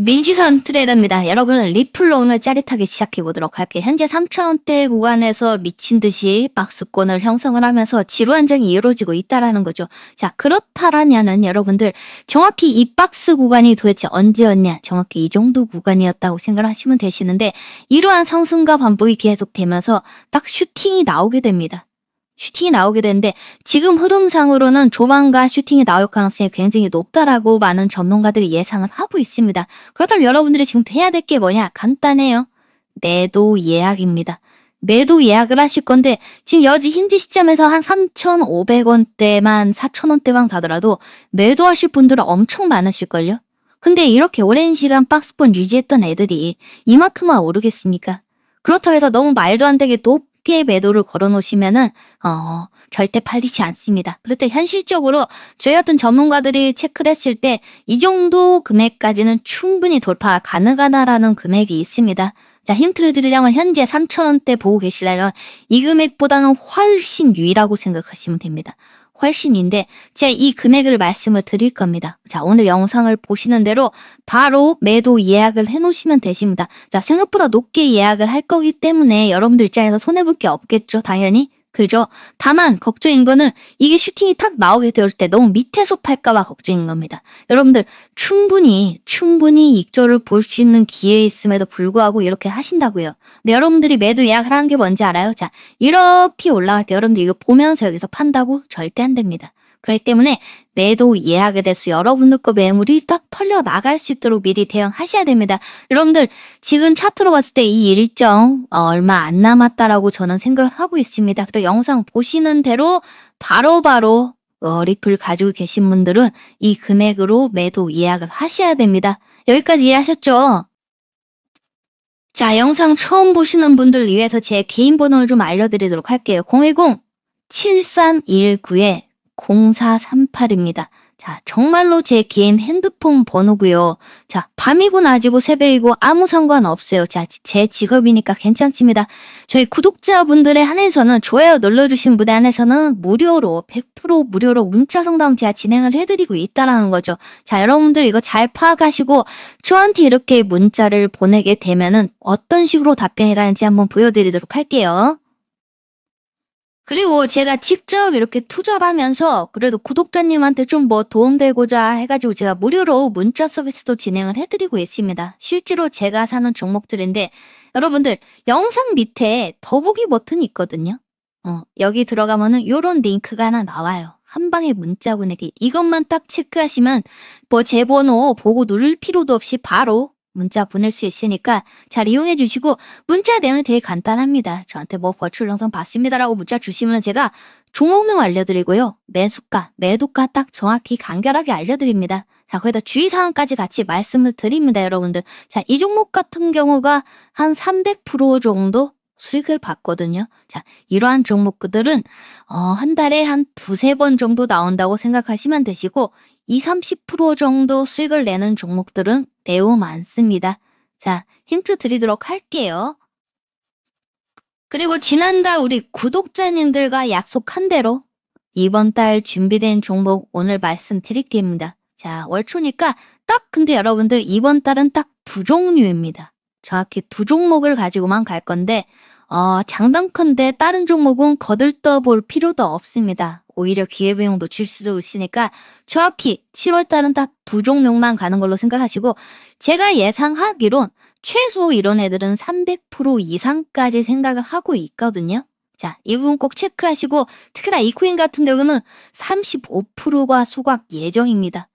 민지선 트레이더입니다. 여러분 리플로 오늘 짜릿하게 시작해 보도록 할게요. 현재 3차원대 구간에서 미친 듯이 박스권을 형성을 하면서 지루한정이 이루어지고 있다라는 거죠. 자 그렇다라냐는 여러분들 정확히 이 박스 구간이 도대체 언제였냐 정확히 이 정도 구간이었다고 생각을 하시면 되시는데 이러한 상승과 반복이 계속되면서 딱 슈팅이 나오게 됩니다. 슈팅이 나오게 되는데 지금 흐름상으로는 조만간 슈팅이 나올 가능성이 굉장히 높다라고 많은 전문가들이 예상을 하고 있습니다. 그렇다면 여러분들이 지금 해야 될 게 뭐냐? 간단해요. 매도 예약입니다. 매도 예약을 하실 건데 지금 여지 힌지 시점에서 한 3,500원대만 4,000원대만 가더라도 매도하실 분들은 엄청 많으실걸요? 근데 이렇게 오랜 시간 박스권 유지했던 애들이 이만큼만 오르겠습니까? 그렇다고 해서 너무 말도 안 되게 높 게 매도를 걸어 놓으시면은 어, 절대 팔리지 않습니다. 때 현실적으로 저희 같은 전문가들이 체크를 했을 때 이 정도 금액까지는 충분히 돌파 가능하다라는 금액이 있습니다. 자, 힌트를 드리자면 현재 3,000원대 보고 계시다면 이 금액보다는 훨씬 유의라고 생각하시면 됩니다. 훨씬인데 제가 이 금액을 말씀을 드릴 겁니다. 자, 오늘 영상을 보시는 대로 바로 매도 예약을 해 놓으시면 되십니다. 자, 생각보다 높게 예약을 할 거기 때문에 여러분들 입장에서 손해볼 게 없겠죠, 당연히. 그죠? 다만 걱정인 거는 이게 슈팅이 탁 나오게 될 때 너무 밑에서 팔까봐 걱정인 겁니다. 여러분들 충분히 충분히 익절을 볼 수 있는 기회 있음에도 불구하고 이렇게 하신다고요. 근데 여러분들이 매도 예약을 하는 게 뭔지 알아요? 자 이렇게 올라갈 때 여러분들 이거 보면서 여기서 판다고 절대 안 됩니다. 그렇기 때문에 매도 예약에 대해서 여러분들 거 매물이 딱 털려 나갈 수 있도록 미리 대응하셔야 됩니다. 여러분들 지금 차트로 봤을 때 이 일정 어, 얼마 안 남았다라고 저는 생각을 하고 있습니다. 그리고 영상 보시는 대로 바로바로 어, 리플 가지고 계신 분들은 이 금액으로 매도 예약을 하셔야 됩니다. 여기까지 이해하셨죠? 자, 영상 처음 보시는 분들 위해서 제 개인 번호를 좀 알려드리도록 할게요. 010-7319에 0438입니다. 자, 정말로 제 개인 핸드폰 번호고요. 자, 밤이고 낮이고 새벽이고 아무 상관 없어요. 자, 제 직업이니까 괜찮습니다. 저희 구독자분들에 한해서는 좋아요 눌러주신 분에 한해서는 무료로 100% 무료로 문자 상담 제가 진행을 해드리고 있다라는 거죠. 자, 여러분들 이거 잘 파악하시고 저한테 이렇게 문자를 보내게 되면은 어떤 식으로 답변이 가는지 한번 보여드리도록 할게요. 그리고 제가 직접 이렇게 투자를 하면서 그래도 구독자님한테 좀 뭐 도움되고자 해가지고 제가 무료로 문자 서비스도 진행을 해드리고 있습니다. 실제로 제가 사는 종목들인데 여러분들 영상 밑에 더보기 버튼이 있거든요. 어, 여기 들어가면은 요런 링크가 하나 나와요. 한 방에 문자 보내기. 이것만 딱 체크하시면 뭐 제 번호 보고 누를 필요도 없이 바로 문자 보낼 수 있으니까 잘 이용해 주시고 문자 내용이 되게 간단합니다. 저한테 뭐 버추얼 영상 봤습니다라고 문자 주시면 제가 종목명 알려드리고요. 매수가, 매도가 딱 정확히 간결하게 알려드립니다. 자, 거기다 주의사항까지 같이 말씀을 드립니다, 여러분들. 자, 이 종목 같은 경우가 한 300% 정도 수익을 받거든요. 자, 이러한 종목들은 어, 한 달에 한 두세 번 정도 나온다고 생각하시면 되시고 2, 30% 정도 수익을 내는 종목들은 매우 많습니다. 자, 힌트 드리도록 할게요. 그리고 지난달 우리 구독자님들과 약속한 대로 이번 달 준비된 종목 오늘 말씀드릴게입니다. 자, 월초니까 딱 근데 여러분들 이번 달은 딱 두 종류입니다. 정확히 두 종목을 가지고만 갈 건데 어, 장단컨대 다른 종목은 거들떠 볼 필요도 없습니다. 오히려 기회비용 놓칠 수도 있으니까 정확히 7월달은 딱 두 종목만 가는 걸로 생각하시고 제가 예상하기론 최소 이런 애들은 300% 이상까지 생각을 하고 있거든요. 자, 이 부분 꼭 체크하시고 특히나 이 코인 같은 경우는 35%가 소각 예정입니다.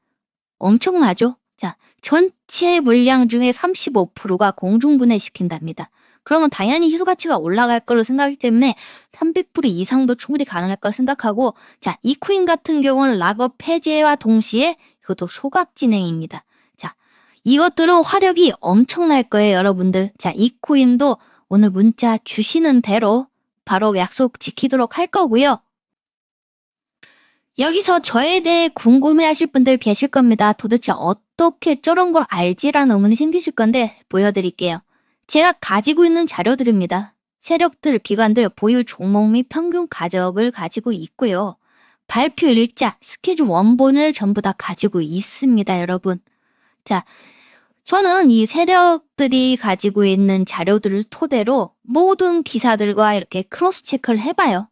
엄청나죠? 자, 전체 물량 중에 35%가 공중분해시킨답니다. 그러면 당연히 희소 가치가 올라갈 거로 생각하기 때문에 300% 이상도 충분히 가능할 걸 생각하고 자, 이 코인 같은 경우는 락업 폐지와 동시에 이것도 소각 진행입니다. 자, 이것들은 화력이 엄청날 거예요, 여러분들. 자, 이 코인도 오늘 문자 주시는 대로 바로 약속 지키도록 할 거고요. 여기서 저에 대해 궁금해 하실 분들 계실 겁니다. 도대체 어떻게 저런 걸 알지라는 의문이 생기실 건데 보여드릴게요. 제가 가지고 있는 자료들입니다. 세력들, 기관들, 보유 종목 및 평균 가격을 가지고 있고요. 발표 일자, 스케줄 원본을 전부 다 가지고 있습니다, 여러분. 자, 저는 이 세력들이 가지고 있는 자료들을 토대로 모든 기사들과 이렇게 크로스 체크를 해봐요.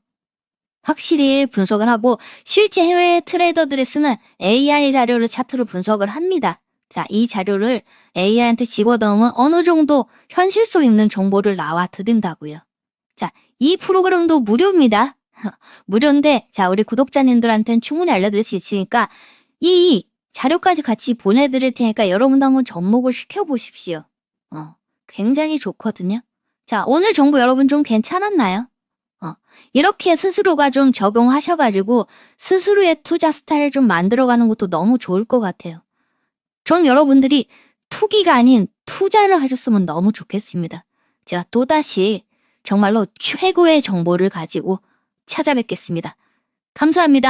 확실히 분석을 하고 실제 해외 트레이더들이 쓰는 AI 자료를 차트로 분석을 합니다. 자, 이 자료를 AI한테 집어넣으면 어느 정도 현실 속 있는 정보를 나와 드린다고요. 자, 이 프로그램도 무료입니다. 무료인데, 자, 우리 구독자님들한테는 충분히 알려드릴 수 있으니까 이 자료까지 같이 보내드릴 테니까 여러분도 한번 접목을 시켜보십시오. 어, 굉장히 좋거든요. 자, 오늘 정보 여러분 좀 괜찮았나요? 어, 이렇게 스스로가 좀 적용하셔가지고 스스로의 투자 스타일을 좀 만들어가는 것도 너무 좋을 것 같아요. 전 여러분들이 투기가 아닌 투자를 하셨으면 너무 좋겠습니다. 제가 또다시 정말로 최고의 정보를 가지고 찾아뵙겠습니다. 감사합니다.